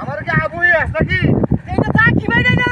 আমার কি আবু নাকি? এটা